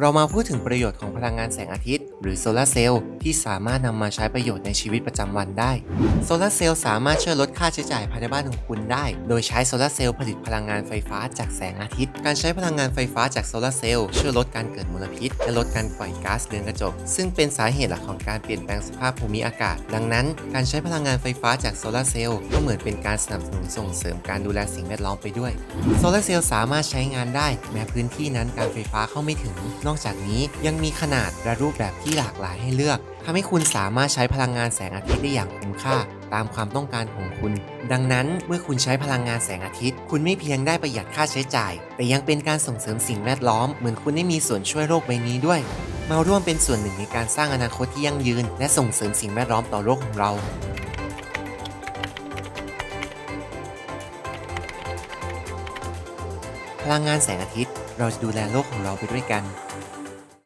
เรามาพูดถึงประโยชน์ของพลังงานแสงอาทิตย์ หรือโซลาร์เซลล์ที่สามารถนำมาใช้ประโยชน์ในชีวิตประจำวันได้ โซลาร์เซลล์สามารถช่วยลดค่าใช้จ่ายภายในบ้านของคุณได้ โดยใช้โซลาร์เซลล์ผลิตพลังงานไฟฟ้าจากแสงอาทิตย์ การใช้พลังงานไฟฟ้าจากโซลาร์เซลล์ช่วยลดการเกิดมลพิษ และลดการปล่อยก๊าซเรือนกระจก ซึ่งเป็นสาเหตุหลักของการเปลี่ยนแปลงสภาพภูมิอากาศ ดังนั้น การใช้พลังงานไฟฟ้าจากโซลาร์เซลล์ก็เหมือนเป็นการสนับสนุนส่งเสริมการดูแลสิ่งแวดล้อมไปด้วย โซลาร์เซลล์สามารถใช้งานได้ แม้พื้นที่นั้นการไฟฟ้าเข้าไม่ถึงนอกจากนี้ยังมีขนาดและรูปแบบที่หลากหลายให้เลือกทำให้คุณสามารถใช้พลังงานแสงอาทิตย์ได้อย่างคุ้มค่า ตามความต้องการของคุณ ดังนั้นเมื่อคุณใช้พลังงานแสงอาทิตย์ คุณไม่เพียงได้ประหยัดค่าใช้จ่าย แต่ยังเป็นการส่งเสริมสิ่งแวดล้อมเหมือนคุณได้มีส่วนช่วยโลกใบนี้ด้วยมาร่วมเป็นส่วนหนึ่งในการสร้างอนาคตที่ยั่งยืน และส่งเสริมสิ่งแวดล้อมต่อโลกของเรา พลังงานแสงอาทิตย์ เราจะดูแลโลกของเราไปด้วยกัน